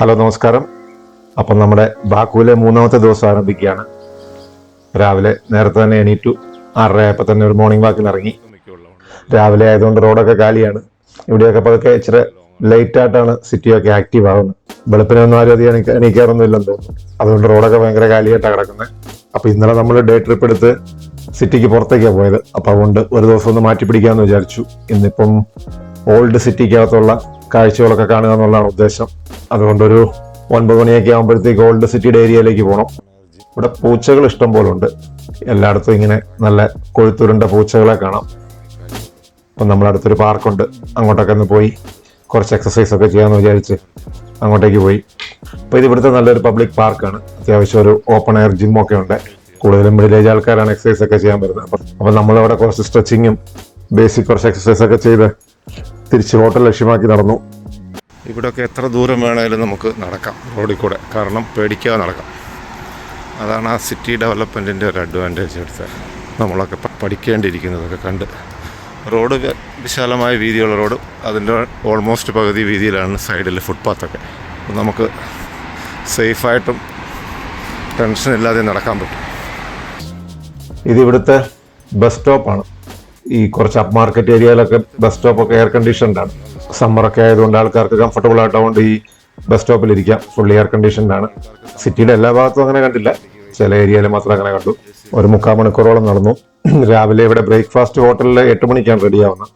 Hello നമസ്കാരം. അപ്പം നമ്മുടെ ബാക്കുവിലെ മൂന്നാമത്തെ ദിവസം ആരംഭിക്കുകയാണ്. രാവിലെ നേരത്തെ തന്നെ എണീറ്റു. ആറര ആയപ്പോൾ തന്നെ ഒരു മോർണിംഗ് വാക്കിന് ഇറങ്ങി. രാവിലെ ആയതുകൊണ്ട് റോഡൊക്കെ കാലിയാണ്. ഇവിടെയൊക്കെ പതുക്കെ ഇച്ചിരി ലൈറ്റ് ആയിട്ടാണ് സിറ്റിയൊക്കെ ആക്റ്റീവ് ആവുന്നത്. വെളുപ്പിനൊന്നും ആരും അധികം എണീക്ക- എണീക്കാറൊന്നും ഇല്ലെന്ന് തോന്നുന്നു. അതുകൊണ്ട് റോഡൊക്കെ ഭയങ്കര കാലിയായിട്ടാണ് കിടക്കുന്നത്. അപ്പൊ ഇന്നലെ നമ്മൾ ഡേ ട്രിപ്പ് എടുത്ത് സിറ്റിക്ക് പുറത്തേക്കാണ് പോയത്. അപ്പൊ അതുകൊണ്ട് ഒരു ദിവസം ഒന്ന് മാറ്റി പിടിക്കാമെന്ന് വിചാരിച്ചു. ഇന്നിപ്പം ഓൾഡ് സിറ്റിക്കകത്തുള്ള കാഴ്ചകളൊക്കെ കാണുക എന്നുള്ളതാണ് ഉദ്ദേശം. അതുകൊണ്ടൊരു ഒൻപത് മണിയൊക്കെ ആകുമ്പോഴത്തേക്ക് ഓൾഡ് സിറ്റിയുടെ ഏരിയയിലേക്ക് പോകണം ഇവിടെ പൂച്ചകൾ ഇഷ്ടം പോലെ ഉണ്ട്. എല്ലായിടത്തും ഇങ്ങനെ നല്ല കൊഴുത്തുരുണ്ട പൂച്ചകളെ കാണാം. അപ്പം നമ്മുടെ അടുത്തൊരു പാർക്കുണ്ട്. അങ്ങോട്ടൊക്കെ ഒന്ന് പോയി കുറച്ച് എക്സസൈസ് ഒക്കെ ചെയ്യാമെന്ന് വിചാരിച്ച് അങ്ങോട്ടേക്ക് പോയി. അപ്പോൾ ഇത് ഇവിടുത്തെ നല്ലൊരു പബ്ലിക് പാർക്കാണ് അത്യാവശ്യം ഒരു ഓപ്പൺ എയർ ജിമ്മൊക്കെ ഉണ്ട്. കൂടുതലും മിഡിൽ ഏജ് ആൾക്കാരാണ് എക്സസൈസ് ഒക്കെ ചെയ്യാൻ വരുന്നത്. അപ്പം നമ്മളവിടെ കുറച്ച് സ്ട്രെച്ചിങ്ങും ബേസിക് കുറച്ച് എക്സസൈസ് ഒക്കെ ചെയ്ത് തിരിച്ച് ഹോട്ടൽ ലക്ഷ്യമാക്കി നടന്നു. ഇവിടെയൊക്കെ എത്ര ദൂരം വേണേലും നമുക്ക് നടക്കാം റോഡിൽ കൂടെ. കാരണം പേടിക്കാതെ നടക്കാം. അതാണ് ആ സിറ്റി ഡെവലപ്മെന്റിന്റെ ഒരു അഡ്വാന്റേജ് എടുത്ത് നമ്മളൊക്കെ പഠിക്കേണ്ടിയിരിക്കുന്നതൊക്കെ കണ്ട്. റോഡ് വിശാലമായ വീതിയുള്ള റോഡ് അതിന്റെ ഓൾമോസ്റ്റ് പകുതി വീതിയിലാണ് സൈഡിൽ ഫുട്പാത്തൊക്കെ അപ്പം നമുക്ക് സേഫായിട്ടും ടെൻഷൻ ഇല്ലാതെ നടക്കാൻ പറ്റും. ഇത് ഇവിടുത്തെ ബസ് സ്റ്റോപ്പാണ് ഈ കുറച്ച് അപ്പ് മാർക്കറ്റ് ഏരിയയിലൊക്കെ ബസ് സ്റ്റോപ്പ് ഒക്കെ എയർ കണ്ടീഷൻഡ് ആണ്. സമ്മറൊക്കെ ആയതുകൊണ്ട് ആൾക്കാർക്ക് കംഫർട്ടബിൾ ആയിട്ടുകൊണ്ട് ഈ ബസ് സ്റ്റോപ്പിൽ ഇരിക്കാം. ഫുള്ളി എയർ കണ്ടീഷൻഡ് ആണ്. സിറ്റിയുടെ എല്ലാ ഭാഗത്തും അങ്ങനെ കണ്ടില്ല. ചില ഏരിയയിൽ മാത്രം അങ്ങനെ കണ്ടു. ഒരു മുക്കാൽ മണിക്കൂറോളം നടന്നു. രാവിലെ ഇവിടെ ബ്രേക്ക്ഫാസ്റ്റ് ഹോട്ടലിൽ എട്ട് മണിക്കാണ് റെഡി ആവുന്നത്.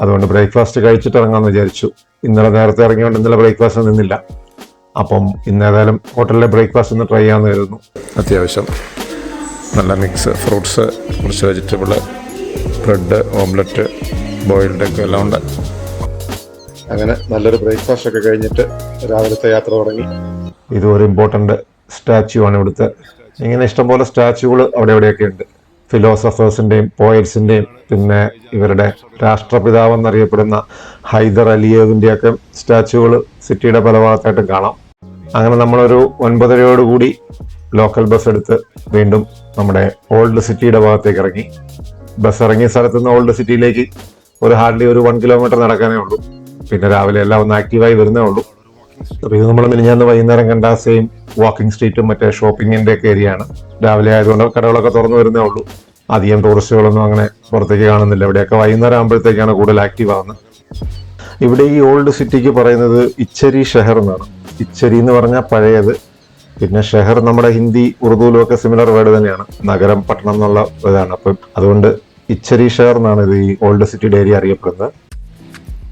അതുകൊണ്ട് ബ്രേക്ക്ഫാസ്റ്റ് കഴിച്ചിട്ട് ഇറങ്ങാമെന്ന് വിചാരിച്ചു. ഇന്നലെ നേരത്തെ ഇറങ്ങിയോണ്ട് ഇന്നലെ ബ്രേക്ക്ഫാസ്റ്റ് നിന്നില്ല. അപ്പം ഇന്ന് ഏതായാലും ഹോട്ടലിലെ ബ്രേക്ക്ഫാസ്റ്റ് ഒന്ന് ട്രൈ ചെയ്യാമെന്ന് കരുതുന്നു. അത്യാവശ്യം നല്ല മിക്സ് ഫ്രൂട്ട്സ് കുറച്ച് വെജിറ്റബിൾ ബ്രെഡ് ഓംലെറ്റ് ബോയിൽഡ് ഒക്കെ എല്ലാം ഉണ്ട്. അങ്ങനെ നല്ലൊരു ബ്രേക്ക്ഫാസ്റ്റ് ഒക്കെ കഴിഞ്ഞിട്ട് രാവിലത്തെ യാത്ര തുടങ്ങി. ഇത് ഒരു ഇമ്പോർട്ടന്റ് സ്റ്റാച്യു ആണ് ഇവിടുത്തെ. ഇങ്ങനെ ഇഷ്ടംപോലെ സ്റ്റാച്യുകൾ അവിടെ എവിടെയൊക്കെ ഉണ്ട്. ഫിലോസഫേഴ്സിന്റെയും പോയറ്റ്സിന്റെയും പിന്നെ ഇവരുടെ രാഷ്ട്രപിതാവ് എന്നറിയപ്പെടുന്ന ഹൈദർ അലിയേവിന്റെ ഒക്കെ സ്റ്റാച്യുകൾ സിറ്റിയുടെ പല ഭാഗത്തായിട്ട് കാണാം. അങ്ങനെ നമ്മളൊരു ഒൻപതരയോടുകൂടി ലോക്കൽ ബസ് എടുത്ത് വീണ്ടും നമ്മുടെ ഓൾഡ് സിറ്റിയുടെ ഭാഗത്തേക്ക് ഇറങ്ങി. ബസ് ഇറങ്ങിയ സ്ഥലത്ത് നിന്ന് ഓൾഡ് സിറ്റിയിലേക്ക് ഒരു ഹാർഡ്ലി ഒരു വൺ കിലോമീറ്റർ നടക്കാനേ ഉള്ളൂ. പിന്നെ രാവിലെ എല്ലാം ഒന്ന് ആക്റ്റീവായി വരുന്നേ ഉള്ളൂ. അപ്പൊ ഇത് നമ്മൾ മിനിഞ്ഞാന്ന് വൈകുന്നേരം കണ്ട സെയിം വാക്കിംഗ് സ്ട്രീറ്റും മറ്റേ ഷോപ്പിങ്ങിന്റെ ഒക്കെ ഏരിയ ആണ്. രാവിലെ ആയതുകൊണ്ട് കടകളൊക്കെ തുറന്നു വരുന്നേ ഉള്ളൂ. അധികം ടൂറിസ്റ്റുകളൊന്നും അങ്ങനെ പുറത്തേക്ക് കാണുന്നില്ല. ഇവിടെയൊക്കെ വൈകുന്നേരം ആകുമ്പോഴത്തേക്കാണ് കൂടുതൽ ആക്റ്റീവ് ആവുന്നത്. ഇവിടെ ഈ ഓൾഡ് സിറ്റിക്ക് പറയുന്നത് ഇച്ചരി ഷെഹർ എന്നാണ്. ഇച്ചരി എന്ന് പറഞ്ഞാൽ പഴയത്. പിന്നെ ഷെഹർ നമ്മുടെ ഹിന്ദി ഉറുദുവിലും ഒക്കെ സിമിലർ വേർഡ് തന്നെയാണ്. നഗരം പട്ടണം എന്നുള്ള ഇതാണ്. അപ്പം അതുകൊണ്ട് ഇച്ചരി ഷെയർ എന്നാണ് ഇത് ഈ ഓൾഡ് സിറ്റി ഡയറി അറിയപ്പെടുന്നത്.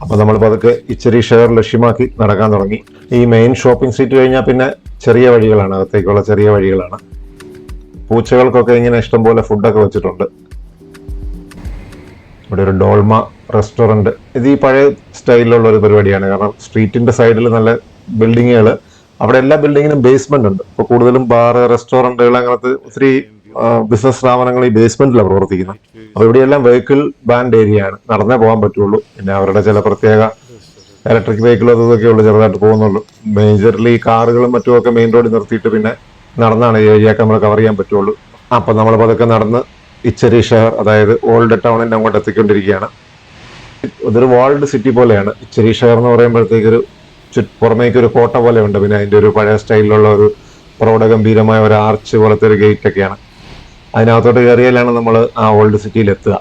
അപ്പൊ നമ്മൾ പതുക്കെ ഇച്ചരി ഷെയർ ലക്ഷ്യമാക്കി നടക്കാൻ തുടങ്ങി. ഈ മെയിൻ ഷോപ്പിംഗ് സീറ്റ് കഴിഞ്ഞാൽ പിന്നെ ചെറിയ വഴികളാണ് അകത്തേക്കുള്ള ചെറിയ വഴികളാണ്. പൂച്ചകൾക്കൊക്കെ ഇങ്ങനെ ഇഷ്ടംപോലെ ഫുഡൊക്കെ വെച്ചിട്ടുണ്ട്. ഇവിടെ ഒരു ഡോൾമ റെസ്റ്റോറന്റ് ഇത് ഈ പഴയ സ്റ്റൈലിലുള്ള ഒരു പരിപാടിയാണ്. കാരണം സ്ട്രീറ്റിന്റെ സൈഡിൽ നല്ല ബിൽഡിങ്ങുകൾ അവിടെ എല്ലാ ബിൽഡിങ്ങിനും ബേസ്മെന്റ് ഉണ്ട്. ഇപ്പോൾ കൂടുതലും ബാർ റെസ്റ്റോറന്റുകൾ അങ്ങനത്തെ ഒത്തിരി ബിസിനസ് സ്ഥാപനങ്ങൾ ഈ ബേസ്മെന്റിലാണ് പ്രവർത്തിക്കുന്നത്. അപ്പോൾ ഇവിടെയെല്ലാം വെഹിക്കിൾ ബാൻഡ് ഏരിയയാണ് നടന്നേ പോകാൻ പറ്റുള്ളൂ. പിന്നെ അവരുടെ ചില പ്രത്യേക ഇലക്ട്രിക് വെഹിക്കിൾ ഉള്ളു ചെറുതായിട്ട് പോകുന്നുള്ളൂ. മേജർലി കാറുകളും മറ്റുമൊക്കെ മെയിൻ റോഡിൽ നിർത്തിയിട്ട് പിന്നെ നടന്നാണ് ഈ ഏരിയ ഒക്കെ നമ്മൾ കവർ ചെയ്യാൻ പറ്റുള്ളൂ. അപ്പം നമ്മൾ പതുക്കെ നടന്ന് ഇച്ചരി ഷെഹർ അതായത് ഓൾഡ് ടൗണിന്റെ അങ്ങോട്ട് എത്തിക്കൊണ്ടിരിക്കുകയാണ്. ഇതൊരു വാൾഡ് സിറ്റി പോലെയാണ്. ഇച്ചരി ഷെഹർ എന്ന് പറയുമ്പോഴത്തേക്ക് ഒരു ചുറ്റ് പുറമേക്ക് ഒരു കോട്ട ഉണ്ട്. പിന്നെ അതിന്റെ ഒരു പഴയ സ്റ്റൈലിലുള്ള ഒരു പ്രൗഢഗംഭീരമായ ഒരു ആർച്ച് പോലത്തെ ഒരു ഗേറ്റ് ഒക്കെയാണ്. അതിനകത്തോട്ട് കയറിയാലാണ് നമ്മൾ ആ ഓൾഡ് സിറ്റിയിൽ എത്തുക.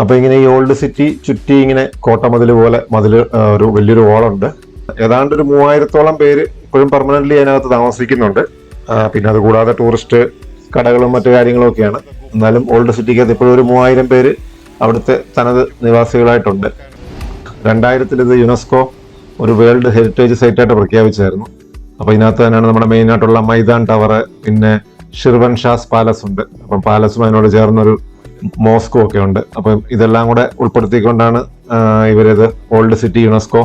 അപ്പൊ ഇങ്ങനെ ഈ ഓൾഡ് സിറ്റി ചുറ്റി ഇങ്ങനെ കോട്ടമതിൽ പോലെ മതിൽ ഒരു വലിയൊരു ഓളുണ്ട് ഏതാണ്ട് ഒരു മൂവായിരത്തോളം പേര് ഇപ്പോഴും പെർമനന്റ്ലി അതിനകത്ത് താമസിക്കുന്നുണ്ട്. പിന്നെ അതുകൂടാതെ ടൂറിസ്റ്റ് കടകളും മറ്റു കാര്യങ്ങളും ഒക്കെയാണ് എന്നാലും ഓൾഡ് സിറ്റിക്കകത്ത് ഇപ്പോഴും ഒരു മൂവായിരം പേര് അവിടുത്തെ തനത് നിവാസികളായിട്ടുണ്ട്. രണ്ടായിരത്തിൽ ഇത് യുനെസ്കോ ഒരു വേൾഡ് ഹെറിറ്റേജ് സൈറ്റായിട്ട് പ്രഖ്യാപിച്ചായിരുന്നു. അപ്പൊ ഇതിനകത്ത് തന്നെയാണ് നമ്മുടെ മെയിൻ ആയിട്ടുള്ള മൈതാൻ ടവർ പിന്നെ ഷിർവൻ ഷാസ് പാലസ് ഉണ്ട്. അപ്പം പാലസും അതിനോട് ചേർന്നൊരു മോസ്കോ ഒക്കെ ഉണ്ട്. അപ്പം ഇതെല്ലാം കൂടെ ഉൾപ്പെടുത്തിക്കൊണ്ടാണ് ഇവരത് old city UNESCO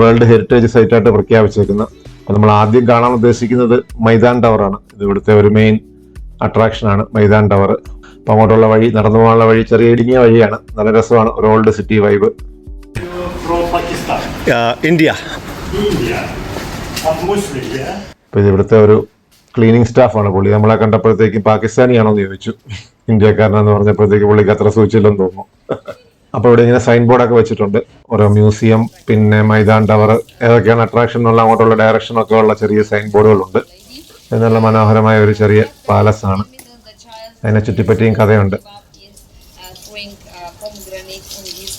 world heritage സൈറ്റായിട്ട് പ്രഖ്യാപിച്ചേക്കുന്നത്. അപ്പൊ നമ്മൾ ആദ്യം കാണാൻ ഉദ്ദേശിക്കുന്നത് മൈതാൻ ടവറാണ് ആണ്. ഇത് ഇവിടുത്തെ ഒരു മെയിൻ അട്രാക്ഷൻ ആണ് മൈതാൻ ടവർ അപ്പൊ അങ്ങോട്ടുള്ള വഴി നടന്നു പോകാനുള്ള വഴി ചെറിയ ഇടുങ്ങിയ വഴിയാണ്. നല്ല രസമാണ് ഒരു ഓൾഡ് സിറ്റി വൈബ് ഇന്ത്യ. ഇത് ഇവിടുത്തെ ഒരു ക്ലീനിങ് സ്റ്റാഫാണ് പുള്ളി. നമ്മളെ കണ്ടപ്പോഴത്തേക്കും പാകിസ്ഥാനിയാണോ എന്ന് ചോദിച്ചു. ഇന്ത്യക്കാരനെന്ന് പറഞ്ഞപ്പോഴത്തേക്ക് പുള്ളിക്ക് അത്ര സൂചിച്ചില്ലെന്ന് തോന്നുന്നു. അപ്പോൾ ഇവിടെ ഇങ്ങനെ സൈൻ ബോർഡൊക്കെ വെച്ചിട്ടുണ്ട്. ഓരോ മ്യൂസിയം പിന്നെ മൈതാൻ ടവർ ഏതൊക്കെയാണ് അട്രാക്ഷൻ എന്നുള്ള അങ്ങോട്ടുള്ള ഡയറക്ഷൻ ഒക്കെ ഉള്ള ചെറിയ സൈൻ ബോർഡുകളുണ്ട് നല്ല മനോഹരമായ ഒരു ചെറിയ പാലസ് ആണ്. അതിനെ ചുറ്റിപ്പറ്റിയും കഥയുണ്ട്. Uh,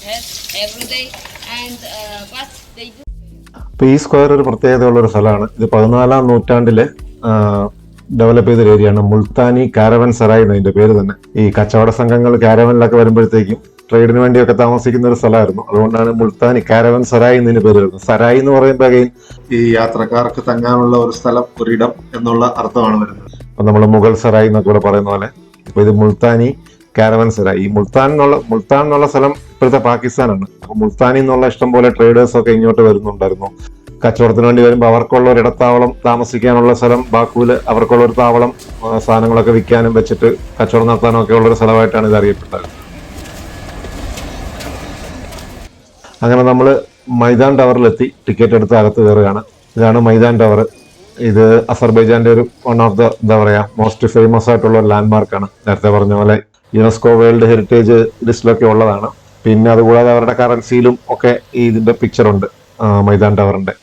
uh, every day, and uh, but. അപ്പോൾ ഈ സ്ക്വയർ ഒരു പ്രത്യേകതയുള്ള ഒരു സ്ഥലമാണ്. ഇത് പതിനാലാം നൂറ്റാണ്ടിൽ ഡെവലപ്പ് ചെയ്ത ഒരു ഏരിയയാണ് മുൾത്താനി കാരവൻ സറായി എന്നതിന്റെ പേര് തന്നെ. ഈ കച്ചവട സംഘങ്ങൾ കാരവനിലൊക്കെ വരുമ്പോഴത്തേക്കും ട്രേഡിന് വേണ്ടിയൊക്കെ താമസിക്കുന്ന ഒരു സ്ഥലമായിരുന്നു. അതുകൊണ്ടാണ് മുൾത്താനി കാരവൻ സറായി എന്നതിന് പേര് വരുന്നത്. സറായി എന്ന് പറയുമ്പോൾ അകൈൻ ഈ യാത്രക്കാർക്ക് തങ്ങാനുള്ള ഒരു സ്ഥലം ഒരിടം എന്നുള്ള അർത്ഥമാണ് വരുന്നത്. അപ്പൊ നമ്മൾ മുഗൾ സറായി എന്നൊക്കെ ഇവിടെ പറയുന്ന പോലെ. ഇപ്പൊ ഇത് മുൾത്താനി കാരവൻ സറായി ഈ മുൾത്താൻ എന്നുള്ള മുൾത്താൻ എന്നുള്ള സ്ഥലം ഇപ്പോഴത്തെ പാകിസ്ഥാനാണ്. അപ്പൊ മുൾത്താനിൽ നിന്നുള്ള ഇഷ്ടംപോലെ ട്രേഡേഴ്സ് ഒക്കെ ഇങ്ങോട്ട് വരുന്നുണ്ടായിരുന്നു. കച്ചവടത്തിന് വേണ്ടി വരുമ്പോൾ അവർക്കുള്ള ഒരു ഇടത്താവളം താമസിക്കാനുള്ള സ്ഥലം ബാക്കുവിൽ അവർക്കുള്ള ഒരു താവളം സാധനങ്ങളൊക്കെ വിൽക്കാനും വെച്ചിട്ട് കച്ചവടം നടത്താനും ഒക്കെ ഉള്ള ഒരു സ്ഥലമായിട്ടാണ് ഇത് അറിയപ്പെട്ടത്. അങ്ങനെ നമ്മൾ മൈതാൻ ടവറിലെത്തി. ടിക്കറ്റ് എടുത്ത് അകത്ത് കയറുകയാണ്. ഇതാണ് മൈതാൻ ടവർ. ഇത് അസർബൈജാന്റെ ഒരു വൺ ഓഫ് ദ എന്താ പറയാ മോസ്റ്റ് ഫേമസ് ആയിട്ടുള്ള ഒരു ലാൻഡ് മാർക്കാണ് നേരത്തെ പറഞ്ഞ പോലെ യുനെസ്കോ വേൾഡ് ഹെറിറ്റേജ് ലിസ്റ്റിലൊക്കെ ഉള്ളതാണ്. പിന്നെ അതുകൂടാതെ അവരുടെ കറൻസിയിലും ഒക്കെ ഈ ഇതിന്റെ പിക്ചറുണ്ട് മൈതാൻ ടവറിന്റെ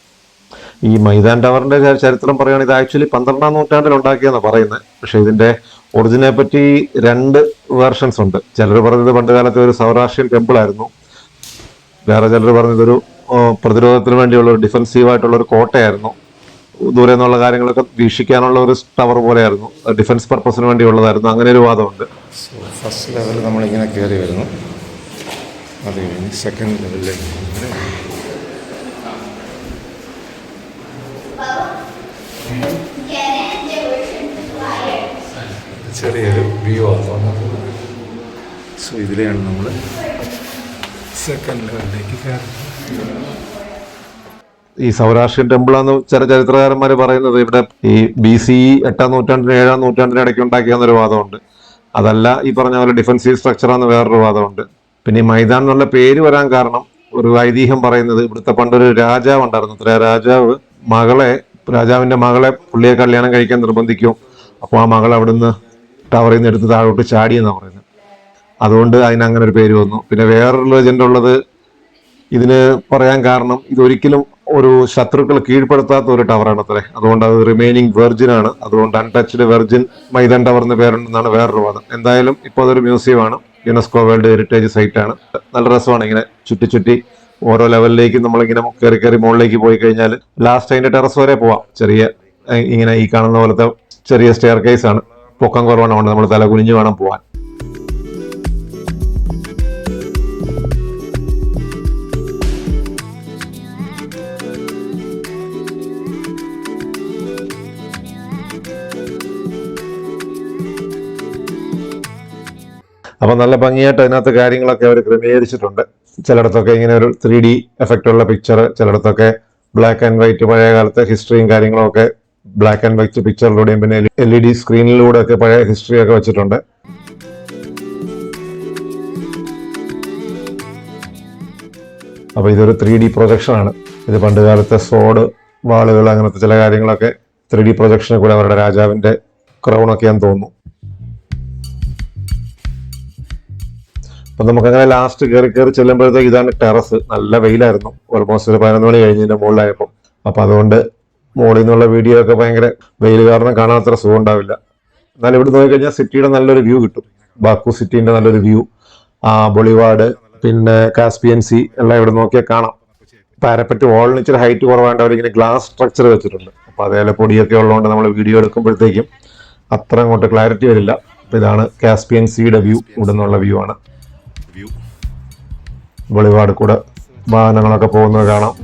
ഈ മൈതാൻ ടവറിന്റെ ചരിത്രം പറയുകയാണെങ്കിൽ ഇത് ആക്ച്വലി പന്ത്രണ്ടാം നൂറ്റാണ്ടിൽ ഉണ്ടാക്കിയെന്നാണ് പറയുന്നത് പക്ഷേ ഇതിന്റെ ഒറിജിനെ പറ്റി രണ്ട് വേർഷൻസ് ഉണ്ട്. ചിലർ പറഞ്ഞത് പണ്ട് കാലത്തെ ഒരു സൗരാഷ്ട്രീയൻ ടെമ്പിൾ ആയിരുന്നു. വേറെ ചിലർ പറഞ്ഞതൊരു പ്രതിരോധത്തിന് വേണ്ടിയുള്ള ഒരു ഡിഫൻസീവ് ആയിട്ടുള്ള ഒരു കോട്ടയായിരുന്നു. ദൂരെ നിന്നുള്ള കാര്യങ്ങളൊക്കെ വീക്ഷിക്കാനുള്ള ഒരു ടവർ പോലെയായിരുന്നു. ഡിഫൻസ് പർപ്പസിന് വേണ്ടിയുള്ളതായിരുന്നു അങ്ങനെ ഒരു വാദമുണ്ട്. ഫസ്റ്റ് ലെവൽ നമ്മളിങ്ങനെ കയറി വരുന്നു. അത് കഴിഞ്ഞ് സെക്കൻഡ് ലെവലിലേക്ക് ചെറിയൊരു വ്യൂ ആണ് സോ ഇതിലെയാണ് നമ്മൾ സെക്കൻഡ് ലെവലിലേക്ക് കയറുന്നത് ഈ സൗരാഷ്ട്രീയൻ ടെമ്പിളാന്ന് ചില ചരിത്രകാരന്മാർ പറയുന്നത് ഇവിടെ ഈ ബി സി എട്ടാം നൂറ്റാണ്ടിന് ഏഴാം നൂറ്റാണ്ടിന് ഇടയ്ക്ക് ഉണ്ടാക്കിയെന്നൊരു വാദമുണ്ട്. അതല്ല ഈ പറഞ്ഞ പോലെ ഡിഫൻസീവ് സ്ട്രക്ചർ എന്ന് വേറൊരു വാദമുണ്ട്. പിന്നെ ഈ മൈതാൻ എന്നുള്ള പേര് വരാൻ കാരണം ഒരു ഐതിഹ്യം പറയുന്നത് ഇവിടുത്തെ പണ്ടൊരു രാജാവ് ഉണ്ടായിരുന്നു. അത്ര രാജാവ് മകളെ രാജാവിന്റെ മകളെ പുള്ളിയെ കല്യാണം കഴിക്കാൻ നിർബന്ധിക്കും. അപ്പോൾ ആ മകൾ അവിടുന്ന് ടവറിൽ നിന്ന് എടുത്ത് താഴോട്ട് ചാടിയെന്നാണ് പറയുന്നത്. അതുകൊണ്ട് അതിനങ്ങനെ ഒരു പേര് വന്നു. പിന്നെ വേറൊരു ലെജൻഡ് ഉള്ളത് ഇതിന് പറയാൻ കാരണം ഇതൊരിക്കലും ഒരു ശത്രുക്കൾ കീഴ്പ്പെടുത്താത്ത ഒരു ടവറാണ് അത്രേ. അതുകൊണ്ട് അത് റിമൈനിങ് വെർജിൻ ആണ്. അതുകൊണ്ട് അൺടച്ച്ഡ് വെർജിൻ മൈതാൻ ടവർ എന്ന് പേരുണ്ടെന്നാണ് വേറൊരു വാദം. എന്തായാലും ഇപ്പോൾ അതൊരു മ്യൂസിയം ആണ്. യുനെസ്കോ വേൾഡ് ഹെറിറ്റേജ് സൈറ്റ് ആണ്. നല്ല രസമാണ് ഇങ്ങനെ ചുറ്റി ചുറ്റി ഓരോ ലെവലിലേക്ക് നമ്മളിങ്ങനെ കയറി കയറി മുകളിലേക്ക് പോയി കഴിഞ്ഞാൽ ലാസ്റ്റ് അതിന്റെ ടെറസ് വരെ പോവാം. ചെറിയ ഇങ്ങനെ ഈ കാണുന്ന പോലത്തെ ചെറിയ സ്റ്റെയർ കേസ് ആണ്. പൊക്കം കുറവാണ്. നമ്മൾ തല കുനിഞ്ഞു വേണം പോവാൻ. അപ്പൊ നല്ല ഭംഗിയായിട്ട് അതിനകത്ത് കാര്യങ്ങളൊക്കെ അവർ ക്രമീകരിച്ചിട്ടുണ്ട്. ചിലയിടത്തൊക്കെ ഇങ്ങനെ ഒരു ത്രീ ഡി എഫക്റ്റ് ഉള്ള പിക്ചർ ചിലയിടത്തൊക്കെ ബ്ലാക്ക് ആൻഡ് വൈറ്റ് പഴയ കാലത്തെ ഹിസ്റ്ററിയും കാര്യങ്ങളും ഒക്കെ ബ്ലാക്ക് ആൻഡ് വൈറ്റ് പിക്ചറിലൂടെയും പിന്നെ എൽ ഇ ഡി സ്ക്രീനിലൂടെ ഒക്കെ പഴയ ഹിസ്റ്ററി ഒക്കെ വെച്ചിട്ടുണ്ട്. അപ്പൊ ഇതൊരു ത്രീ ഡി പ്രൊജക്ഷൻ ആണ്. ഇത് പണ്ട് കാലത്തെ സോഡ് വാളുകൾ അങ്ങനത്തെ ചില കാര്യങ്ങളൊക്കെ ത്രീ ഡി പ്രൊജക്ഷനെ കൂടെ അവരുടെ രാജാവിന്റെ ക്രൗൺ ഞാൻ തോന്നുന്നു. അപ്പൊ നമുക്ക് അങ്ങനെ ലാസ്റ്റ് കയറി കയറി ചെല്ലുമ്പോഴത്തേക്ക് ഇതാണ് ടെറസ്. നല്ല വെയിലായിരുന്നു. ഓൾമോസ്റ്റ് ഒരു പതിനൊന്ന് മണി കഴിഞ്ഞതിന്റെ മുകളിലായപ്പോൾ അപ്പൊ അതുകൊണ്ട് മുകളിൽ നിന്നുള്ള വീഡിയോ ഒക്കെ ഭയങ്കര വെയിൽ കാരണം കാണാത്ര സുഖം ഉണ്ടാവില്ല എന്നാൽ ഇവിടെ നോക്കിക്കഴിഞ്ഞാൽ സിറ്റിയുടെ നല്ലൊരു വ്യൂ കിട്ടും. ബാക്കു സിറ്റിന്റെ നല്ലൊരു വ്യൂ ആ ബൊളിവാഡ് പിന്നെ കാസ്പിയൻ സി എല്ലാം ഇവിടെ നോക്കിയാൽ കാണാം. പാരപ്പറ്റ് വാളിന് ഇച്ചിരി ഹൈറ്റ് കുറവാണ്ട് അവരിങ്ങനെ ഗ്ലാസ് സ്ട്രക്ചർ വെച്ചിട്ടുണ്ട്. അപ്പൊ അതേപോലെ പൊടിയൊക്കെ ഉള്ളതുകൊണ്ട് നമ്മൾ വീഡിയോ എടുക്കുമ്പോഴത്തേക്കും അത്ര അങ്ങോട്ട് ക്ലാരിറ്റി വരില്ല. അപ്പൊ ഇതാണ് കാസ്പിയൻ സിയുടെ വ്യൂ ഇവിടെ നിന്നുള്ള വ്യൂ ആണ്. വെളിപാട് കൂടെ വാഹനങ്ങളൊക്കെ പോകുന്നത് കാണാം.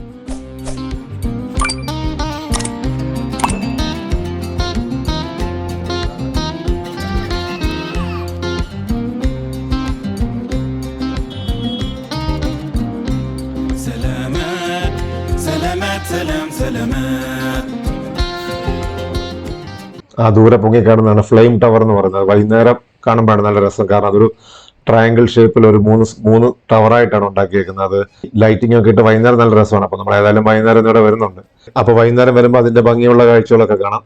ആ ദൂരെ പൊങ്ങിക്കാണുന്നതാണ് ഫ്ലെയിം ടവർ എന്ന് പറയുന്നത്. വൈകുന്നേരം കാണുമ്പോഴാണ് നല്ല രസം. കാരണം അതൊരു ട്രയാങ്കിൾ ഷേപ്പിൽ ഒരു മൂന്ന് മൂന്ന് ടവറായിട്ടാണ് ഉണ്ടാക്കിയേക്കുന്നത്. അത് ലൈറ്റിംഗ് ഒക്കെ ഇട്ട് വൈകുന്നേരം നല്ല രസമാണ്. അപ്പൊ നമ്മൾ ഏതായാലും വൈകുന്നേരം ഇവിടെ വരുന്നുണ്ട്. അപ്പൊ വൈകുന്നേരം വരുമ്പോൾ അതിന്റെ ഭംഗിയുള്ള കാഴ്ചകളൊക്കെ കാണാം.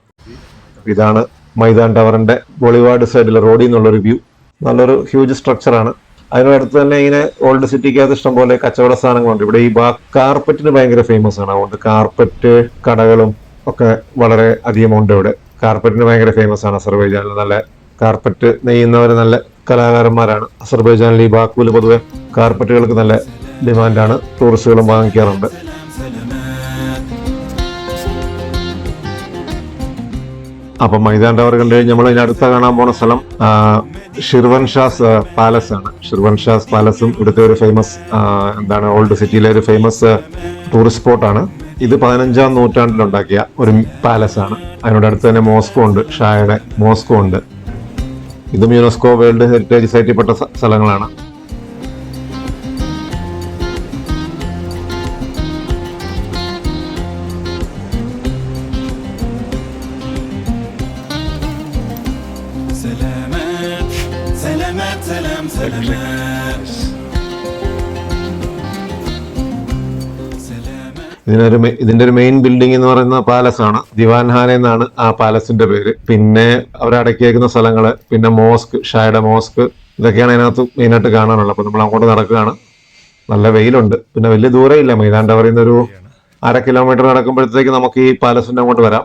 ഇതാണ് മൈതാൻ ടവറിന്റെ ബോളിവാർഡ് സൈഡിലെ റോഡിൽ നിന്നുള്ളൊരു വ്യൂ നല്ലൊരു ഹ്യൂജ് സ്ട്രക്ചറാണ് അതിനടുത്ത് തന്നെ ഇങ്ങനെ ഓൾഡ് സിറ്റിക്കകത്ത് ഇഷ്ടം പോലെ കച്ചവട സാധനങ്ങളുണ്ട്. ഇവിടെ ഈ കാർപ്പറ്റിന് ഭയങ്കര ഫേമസ് ആണ്. അതുകൊണ്ട് കാർപ്പറ്റ് കടകളും ഒക്കെ വളരെ അധികം ഉണ്ട് ഇവിടെ. കാർപ്പറ്റിന് ഭയങ്കര ഫേമസ് ആണ്. അസർബൈജാനിൽ നല്ല കാർപ്പറ്റ് നെയ്യുന്നവർ നല്ല കലാകാരന്മാരാണ്. അസർബൈജാനിൽ ഈ ബാക്കുവിൽ പൊതുവെ കാർപ്പറ്റുകൾക്ക് നല്ല ഡിമാൻഡാണ്. ടൂറിസ്റ്റുകളും വാങ്ങിക്കാറുണ്ട്. അപ്പം മൈതാൻ ടവർ കണ്ടു കഴിഞ്ഞ് നമ്മൾ അടുത്ത കാണാൻ പോണ സ്ഥലം ഷിർവൻ ഷാസ് പാലസ് ആണ്. ഷിർവൻ ഷാസ് പാലസും ഇവിടുത്തെ ഒരു ഫേമസ് എന്താണ് ഓൾഡ് സിറ്റിയിലെ ഒരു ഫേമസ് ടൂറിസ്റ്റ് സ്പോട്ടാണ് ഇത് പതിനഞ്ചാം നൂറ്റാണ്ടിൽ ഉണ്ടാക്കിയ ഒരു പാലസ് ആണ്. അതിനോട് അടുത്ത് തന്നെ മോസ്കോ ഉണ്ട് ഷായുടെ മോസ്കോ ഉണ്ട്. ഇതും യുനെസ്കോ വേൾഡ് ഹെറിറ്റേജ് സൈറ്റിൽ പെട്ട സ്ഥ- സ്ഥലങ്ങളാണ് سلامات سلامات سلام سلامات ഇതിനൊരു ഇതിന്റെ ഒരു മെയിൻ ബിൽഡിംഗ് എന്ന് പറയുന്ന പാലസ് ആണ്. ദിവാൻഹാന എന്നാണ് ആ പാലസിന്റെ പേര്. പിന്നെ അവരടക്കിയേക്കുന്ന സ്ഥലങ്ങൾ പിന്നെ മോസ്ക് ഷായുടെ മോസ്ക് ഇതൊക്കെയാണ് അതിനകത്ത് മെയിനായിട്ട് കാണാനുള്ളത്. അപ്പൊ നമ്മൾ അങ്ങോട്ട് നടക്കുകയാണ്. നല്ല വെയിലുണ്ട്. പിന്നെ വലിയ ദൂരമില്ല. ഇല്ല പറയുന്ന ഒരു അര കിലോമീറ്റർ നടക്കുമ്പോഴത്തേക്ക് നമുക്ക് ഈ പാലസിന്റെ അങ്ങോട്ട് വരാം.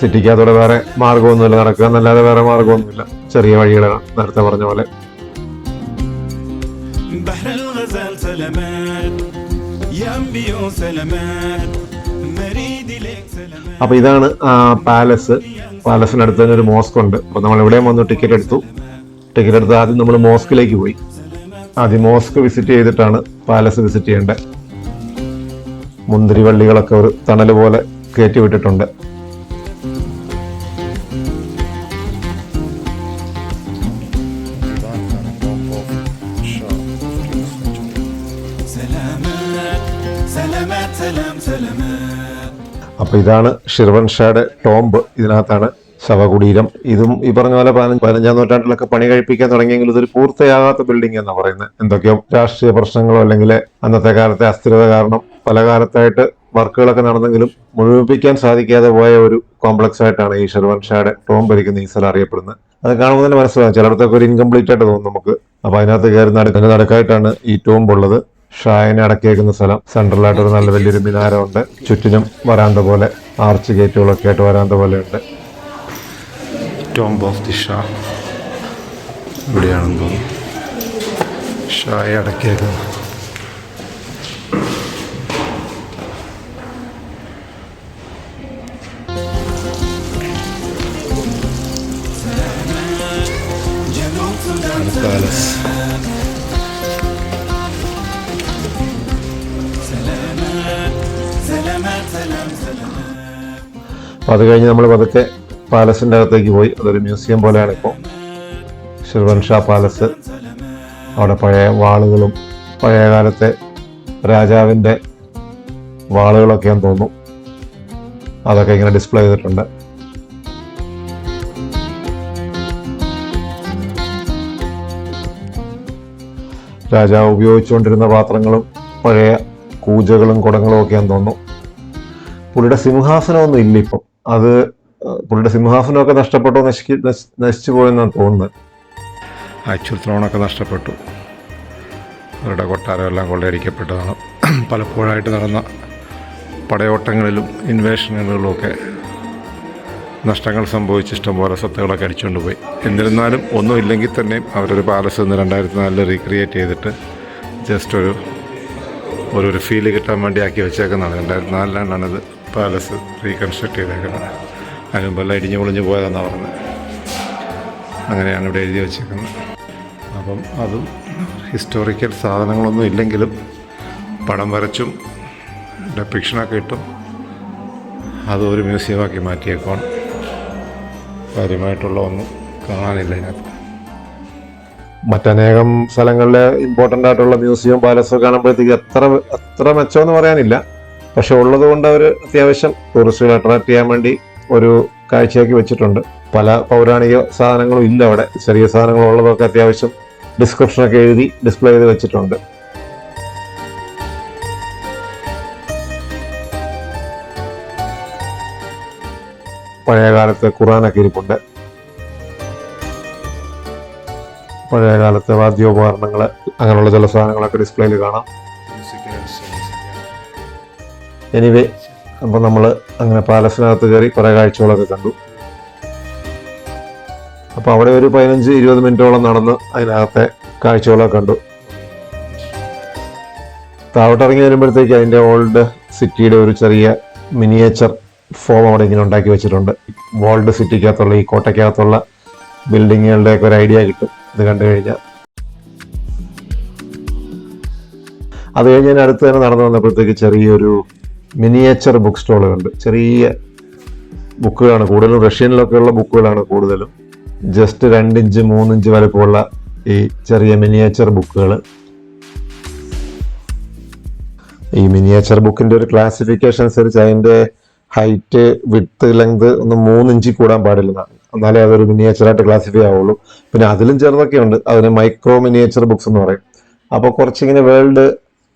സിറ്റിക്കകത്തോടെ വേറെ മാർഗമൊന്നുമില്ല നടക്കുക എന്നല്ലാതെ വേറെ മാർഗമൊന്നുമില്ല ചെറിയ വഴികളാണ് നേരത്തെ പറഞ്ഞ പോലെ. അപ്പൊ ഇതാണ് പാലസ്. പാലസിനടുത്ത് തന്നെ ഒരു മോസ്ക് ഉണ്ട് അപ്പൊ നമ്മൾ എവിടെ വന്നു ടിക്കറ്റ് എടുത്തു. ടിക്കറ്റ് എടുത്ത് ആദ്യം നമ്മൾ മോസ്കിലേക്ക് പോയി. ആദ്യം മോസ്ക് വിസിറ്റ് ചെയ്തിട്ടാണ് പാലസ് വിസിറ്റ് ചെയ്യേണ്ടത്. മുന്തിരിവള്ളികളൊക്കെ ഒരു തണൽ പോലെ കയറ്റി വിട്ടിട്ടുണ്ട്. അപ്പൊ ഇതാണ് ഷിർവൻ ഷായുടെ ടോംബ്. ഇതിനകത്താണ് ശവകുടീരം. ഇതും ഈ പറഞ്ഞ പോലെ പതിനഞ്ച് പതിനഞ്ചാം നൂറ്റാണ്ടിലൊക്കെ പണി കഴിപ്പിക്കാൻ തുടങ്ങിയെങ്കിലും ഇതൊരു പൂർത്തിയാകാത്ത ബിൽഡിംഗ് എന്നാണ് പറയുന്നത്. എന്തൊക്കെയോ രാഷ്ട്രീയ പ്രശ്നങ്ങളോ അല്ലെങ്കിൽ അന്നത്തെ കാലത്തെ അസ്ഥിരത കാരണം പല കാലത്തായിട്ട് വർക്കുകളൊക്കെ നടന്നെങ്കിലും മുഴുവിപ്പിക്കാൻ സാധിക്കാതെ പോയ ഒരു കോംപ്ലക്സ് ആയിട്ടാണ് ഈ ഷിർവൻ ടോംബ് ഭരിക്കുന്ന ഈ സ്ഥലം അറിയപ്പെടുന്നത്. അത് കാണുമ്പോൾ തന്നെ മനസ്സിലാകും ചിലയിടത്തൊക്കെ ഒരു ഇൻകംപ്ലീറ്റ് ആയിട്ട് തോന്നും നമുക്ക്. അപ്പൊ അതിനകത്ത് കയറി നടക്കായിട്ടാണ് ഈ ടോംബ് ഉള്ളത്. ഷായനെ അടക്കിയേക്കുന്ന സ്ഥലം. സെൻട്രലായിട്ട് ഒരു നല്ല വലിയൊരു മിനാരമുണ്ട്. ചുറ്റിനും വരാന്ത പോലെ ആർച്ച് ഗേറ്റുകളൊക്കെ ആയിട്ട് വരാന്ത പോലെ ഉണ്ട്. ടോംബ് ഓഫ് ദി ഷാ ഇവിടെയാണെന്ന് തോന്നുന്നു. ഷായ അടക്കിയേക്കുന്നു. Palace. അത് കഴിഞ്ഞ് നമ്മൾ പതുക്കെ പാലസിന്റെ അകത്തേക്ക് പോയി. അതൊരു മ്യൂസിയം പോലെയാണ് ഇപ്പോൾ ഷിർവൻ ഷാ പാലസ്. അവിടെ പഴയ വാളുകളും പഴയ കാലത്തെ രാജാവിന്റെ വാളുകളൊക്കെയാന്ന് തോന്നുന്നു. അതൊക്കെ ഇങ്ങനെ ഡിസ്പ്ലേ ചെയ്തിട്ടുണ്ട്. രാജാവ് ഉപയോഗിച്ചുകൊണ്ടിരുന്ന പാത്രങ്ങളും പഴയ കൂജകളും കുടങ്ങളും ഒക്കെയാന്ന് തോന്നുന്നു. പുള്ളിയുടെ സിംഹാസനമൊന്നും ഇല്ല ഇപ്പം. അത് പുള്ളിയുടെ സിംഹാസനമൊക്കെ നഷ്ടപ്പെട്ടോ നശിക്ക് നശി- നശിച്ചു പോയെന്നാണ് തോന്നുന്നത്. ആക്ച്വൽ ത്രോണൊക്കെ നഷ്ടപ്പെട്ടു. അവരുടെ കൊട്ടാരമെല്ലാം കൊള്ളയടിക്കപ്പെട്ടതാണ്. പലപ്പോഴായിട്ട് നടന്ന പടയോട്ടങ്ങളിലും ഇൻവേഷനുകളിലും ഒക്കെ നഷ്ടങ്ങൾ സംഭവിച്ച് ഇഷ്ടംപോലെ സ്വത്തുകളൊക്കെ അടിച്ചുകൊണ്ട് പോയി. എന്നിരുന്നാലും ഒന്നും ഇല്ലെങ്കിൽ തന്നെയും അവരൊരു പാലസ് ഇന്ന് രണ്ടായിരത്തി നാലിൽ റീക്രിയേറ്റ് ചെയ്തിട്ട് ജസ്റ്റ് ഒരു ഒരു ഫീൽ കിട്ടാൻ വേണ്ടി ആക്കി വെച്ചേക്കുന്നതാണ്. രണ്ടായിരത്തി നാലിലാണ് പാലസ് റീകൺസ്ട്രക്ട് ചെയ്തേക്കുന്നത്. അതിന് മുമ്പെല്ലാം ഇടിഞ്ഞു പൊളിഞ്ഞു പോയതെന്നാണ് പറഞ്ഞത്. അങ്ങനെയാണ് ഇവിടെ എഴുതി വെച്ചേക്കുന്നത്. അപ്പം അതും ഹിസ്റ്റോറിക്കൽ സാധനങ്ങളൊന്നും ഇല്ലെങ്കിലും പടം വരച്ചും ഡെപ്പിക്ഷനൊക്കെ ഇട്ടും അത് ഒരു മ്യൂസിയമാക്കി മാറ്റിയേക്കുവാണ്. കാര്യമായിട്ടുള്ള ഒന്നും കാണാനില്ല ഇതിനകത്ത്. മറ്റനേകം സ്ഥലങ്ങളിലെ ഇമ്പോർട്ടന്റ് ആയിട്ടുള്ള മ്യൂസിയം പാലസൊക്കെ കാണുമ്പോഴത്തേക്ക് എത്ര എത്ര മെച്ചമെന്ന് പറയാനില്ല. പക്ഷെ ഉള്ളതുകൊണ്ട് അവർ അത്യാവശ്യം ടൂറിസ്റ്റുകൾ അട്രാക്ട് ചെയ്യാൻ വേണ്ടി ഒരു കാഴ്ചയാക്കി വെച്ചിട്ടുണ്ട്. പല പൗരാണിക സാധനങ്ങളും ഇല്ല അവിടെ. ചെറിയ സാധനങ്ങൾ ഉള്ളതൊക്കെ അത്യാവശ്യം ഡിസ്ക്രിപ്ഷനൊക്കെ എഴുതി ഡിസ്പ്ലേ ചെയ്ത് വെച്ചിട്ടുണ്ട്. പഴയ കാലത്തെ ഖുറാനൊക്കെ ഇരിപ്പുണ്ട്. പഴയ കാലത്തെ വാദ്യോപകരണങ്ങൾ അങ്ങനെയുള്ള ചില സാധനങ്ങളൊക്കെ ഡിസ്പ്ലേയിൽ കാണാം. എനിവേ അപ്പോൾ നമ്മൾ അങ്ങനെ പാലസിനകത്ത് കയറി കുറേ കാഴ്ചകളൊക്കെ കണ്ടു. അപ്പോൾ അവിടെ ഒരു പതിനഞ്ച് ഇരുപത് മിനിറ്റോളം നടന്ന് അതിനകത്തെ കാഴ്ചകളൊക്കെ കണ്ടു. താവട്ടിറങ്ങി വരുമ്പോഴത്തേക്ക് അതിന്റെ ഓൾഡ് സിറ്റിയുടെ ഒരു ചെറിയ മിനിയേച്ചർ ഫോം അവിടെ ഇങ്ങനെ ഉണ്ടാക്കി വെച്ചിട്ടുണ്ട്. ഓൾഡ് സിറ്റിക്കകത്തുള്ള ഈ കോട്ടയ്ക്കകത്തുള്ള ബിൽഡിങ്ങുകളുടെയൊക്കെ ഒരു ഐഡിയ കിട്ടും. ഇത് കണ്ടു കഴിഞ്ഞാൽ അത് കഴിഞ്ഞ് ഞാൻ അടുത്ത് തന്നെ നടന്നു വന്നപ്പോഴത്തേക്ക് ചെറിയൊരു മിനിയേച്ചർ ബുക്ക് സ്റ്റോളുകളുണ്ട് ചെറിയ ബുക്കുകളാണ് കൂടുതലും റഷ്യനിലൊക്കെ ഉള്ള ബുക്കുകളാണ് കൂടുതലും. ജസ്റ്റ് രണ്ടിഞ്ച് മൂന്നിഞ്ച് വലുപ്പമുള്ള ഈ ചെറിയ മിനിയേച്ചർ ബുക്കുകൾ ഈ മിനിയേച്ചർ ബുക്കിന്റെ ഒരു ക്ലാസിഫിക്കേഷൻ അനുസരിച്ച് അതിന്റെ ഹൈറ്റ് വിത്ത് ലെങ്ത് ഒന്ന് മൂന്നിഞ്ചിൽ കൂടാൻ പാടില്ലെന്നാണ് എന്നാലേ അതൊരു മിനിയേച്ചറായിട്ട് ക്ലാസിഫൈ ആവുള്ളൂ. പിന്നെ അതിലും ചെറുതൊക്കെ ഉണ്ട് അതിന് മൈക്രോ മിനിയേച്ചർ ബുക്സ് എന്ന് പറയും. അപ്പോൾ കുറച്ചിങ്ങനെ വേൾഡ്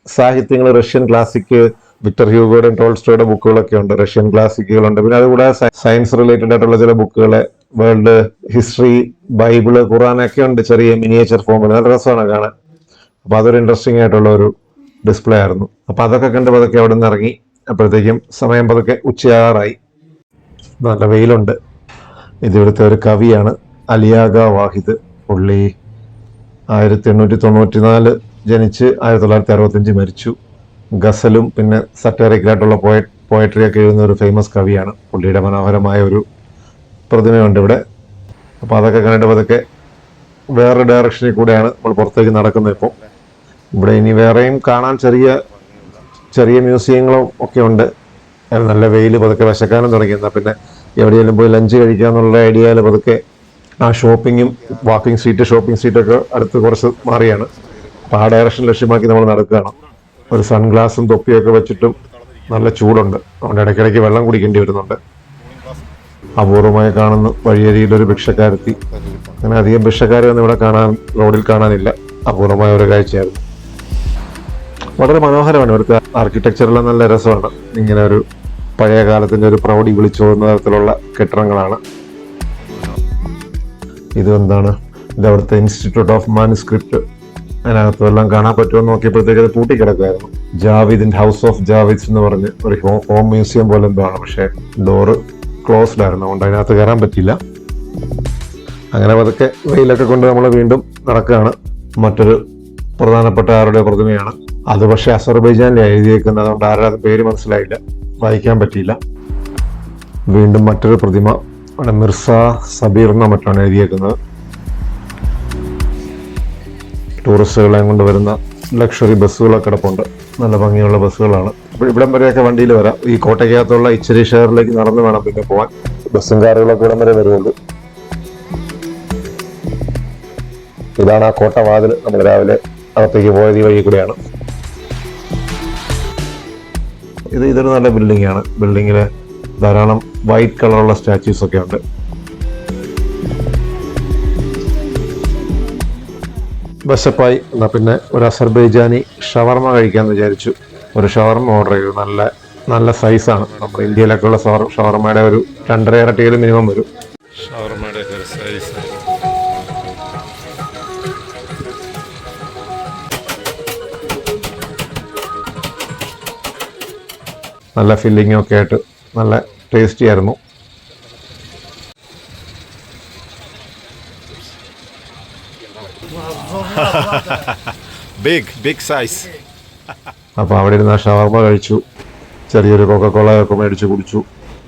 സാഹിത്യങ്ങൾ റഷ്യൻ ക്ലാസിക് വിക്ടർ ഹ്യൂഗോയുടെ ടോൾസ്റ്റോയുടെ ബുക്കുകളൊക്കെ ഉണ്ട്. റഷ്യൻ ക്ലാസിക്കുകളുണ്ട് പിന്നെ അതുകൂടാതെ സയൻസ് റിലേറ്റഡ് ആയിട്ടുള്ള ചില ബുക്കുകൾ വേൾഡ് ഹിസ്റ്ററി ബൈബിൾ ഖുറാനൊക്കെ ഉണ്ട് ചെറിയ മിനിയേച്ചർ ഫോമിൽ നല്ല രസമാണ് കാണാൻ. അപ്പോൾ അതൊരു ഇൻട്രസ്റ്റിംഗ് ആയിട്ടുള്ള ഒരു ഡിസ്പ്ലേ ആയിരുന്നു. അപ്പോൾ അതൊക്കെ കണ്ട് പതുക്കെ അവിടെ നിന്ന് ഇറങ്ങി. അപ്പോഴത്തേക്കും സമയം പതുക്കെ ഉച്ചയാറായി. നല്ല വെയിലുണ്ട്. ഇത് ഇവിടുത്തെ ഒരു കവിയാണ് അലിയാഗ വാഹിദ് പുള്ളി. ആയിരത്തി എണ്ണൂറ്റി തൊണ്ണൂറ്റി നാല് ജനിച്ച് ആയിരത്തി തൊള്ളായിരത്തി അറുപത്തഞ്ച് മരിച്ചു. ഗസലും പിന്നെ സറ്ററിക്കലായിട്ടുള്ള പോയ പോയട്രി ഒക്കെ എഴുതുന്ന ഒരു ഫേമസ് കവിയാണ്. പുള്ളിയുടെ മനോഹരമായ ഒരു പ്രതിമയുണ്ട് ഇവിടെ. അപ്പോൾ അതൊക്കെ കണ്ടിട്ട് അതൊക്കെ വേറെ ഡയറക്ഷനിൽ കൂടെയാണ് നമ്മൾ പുറത്തേക്ക് നടക്കുന്നത് ഇപ്പോൾ ഇവിടെ ഇനി വേറെയും കാണാൻ ചെറിയ ചെറിയ മ്യൂസിയങ്ങളും ഒക്കെ ഉണ്ട്. നല്ല വെയിൽ പതുക്കെ വിശക്കാനും തുടങ്ങി. എന്നാൽ പിന്നെ എവിടെയെങ്കിലും പോയി ലഞ്ച് കഴിക്കാന്നുള്ള ഐഡിയയിൽ പതുക്കെ ആ ഷോപ്പിങ്ങും വാക്കിംഗ് സ്ട്രീറ്റ് ഷോപ്പിംഗ് സ്ട്രീറ്റൊക്കെ അടുത്ത് കുറച്ച് മാറിയാണ്. അപ്പോൾ ആ ഡയറക്ഷൻ ലക്ഷ്യമാക്കി നമ്മൾ നടക്കുകയാണ്. ഒരു സൺഗ്ലാസും തൊപ്പിയൊക്കെ വെച്ചിട്ടും നല്ല ചൂടുണ്ട്. അതുകൊണ്ട് ഇടയ്ക്കിടയ്ക്ക് വെള്ളം കുടിക്കേണ്ടി വരുന്നുണ്ട്. അപൂർവമായി കാണുന്ന വഴിയരിയിലൊരു ഭിക്ഷക്കാരെത്തി. അങ്ങനെ അധികം ഭിക്ഷക്കാരൊന്നും ഇവിടെ കാണാൻ റോഡിൽ കാണാനില്ല. അപൂർവമായ ഒരു കാഴ്ചയായിരുന്നു. വളരെ മനോഹരമാണ് ഇവിടുത്തെ ആർക്കിടെക്ചറെല്ലാം നല്ല രസമാണ്. ഇങ്ങനെ ഒരു പഴയ കാലത്തിന്റെ ഒരു പ്രൗഢി വിളിച്ചോതുന്ന തരത്തിലുള്ള കെട്ടിടങ്ങളാണ്. ഇതെന്താണ്? ഇത് അവിടുത്തെ ഇൻസ്റ്റിറ്റ്യൂട്ട് ഓഫ് മാനുസ്ക്രിപ്റ്റ് അതിനകത്തും എല്ലാം കാണാൻ പറ്റുമെന്ന് നോക്കിയപ്പോഴത്തേക്ക് അത് പൂട്ടിക്കിടക്കുമായിരുന്നു ജാവിദിന്റെ ഹൗസ് ഓഫ് ജാവിദ്സ് എന്ന് പറഞ്ഞ് ഒരു ഹോ- ഹോം മ്യൂസിയം പോലെ എന്തോ ആണ്. പക്ഷേ ഡോറ് ക്ലോസ്ഡ് ആയിരുന്നു. അതുകൊണ്ട് അതിനകത്ത് കയറാൻ പറ്റില്ല അങ്ങനെ അതൊക്കെ വെയിലൊക്കെ കൊണ്ട് നമ്മൾ വീണ്ടും നടക്കുകയാണ്. മറ്റൊരു പ്രധാനപ്പെട്ട ആരുടെ പ്രതിമയാണ്. അത് പക്ഷേ അസർബൈജാനിൽ എഴുതിയേക്കുന്നത് അതുകൊണ്ട് ആരുടെ പേര് മനസ്സിലായില്ല. വായിക്കാൻ പറ്റിയില്ല. വീണ്ടും മറ്റൊരു പ്രതിമ അവിടെ മിർസ സബീർ എന്ന മറ്റാണ് എഴുതിയേക്കുന്നത്. ടൂറിസ്റ്റുകളെയും കൊണ്ട് വരുന്ന ലക്ഷറി ബസ്സുകളൊക്കെ കിടപ്പുണ്ട്. നല്ല ഭംഗിയുള്ള ബസ്സുകളാണ്. ഇവിടം വരെയൊക്കെ വണ്ടിയിൽ വരാം. ഈ കോട്ടയ്ക്കകത്തുള്ള ഇച്ചിരി ഷെയറിലേക്ക് നടന്നു വേണം പിന്നെ പോകാൻ ബസ്സും കാറുകളൊക്കെ ഇവിടം വരെ വരുള്ളൂ ഇതാണ് ആ കോട്ടവാതിൽ നമ്മൾ രാവിലെ അകത്തേക്ക് പോയത് ഈ വഴി കൂടെയാണ്. ഇത് ഇതൊരു നല്ല ബിൽഡിംഗ് ആണ്. ബിൽഡിങ്ങിൽ ധാരാളം വൈറ്റ് കളറുള്ള സ്റ്റാച്യൂസ് ഒക്കെ ഉണ്ട്. ബസപ്പായി എന്നാൽ പിന്നെ ഒരു അസർബൈജാനി ഷവർമ കഴിക്കാമെന്ന് വിചാരിച്ചു. ഒരു ഷവർമ ഓർഡർ ചെയ്തു. നല്ല നല്ല സൈസാണ് നമ്മുടെ ഇന്ത്യയിലൊക്കെ ഉള്ള ഷവർമയുടെ ഒരു രണ്ടര ഇരട്ടിയിൽ മിനിമം വരും. ഷവർമയുടെ ഒരു സൈസ് നല്ല ഫില്ലിങ്ങും ഒക്കെ ആയിട്ട് നല്ല ടേസ്റ്റി ആയിരുന്നു. ബിഗ് ബിഗ് സൈസ് അപ്പോൾ അവിടെ ഇരുന്ന് ഷവർമ കഴിച്ചു. ചെറിയൊരു കൊക്കക്കോള ഒക്കെ മേടിച്ച് കുടിച്ചു.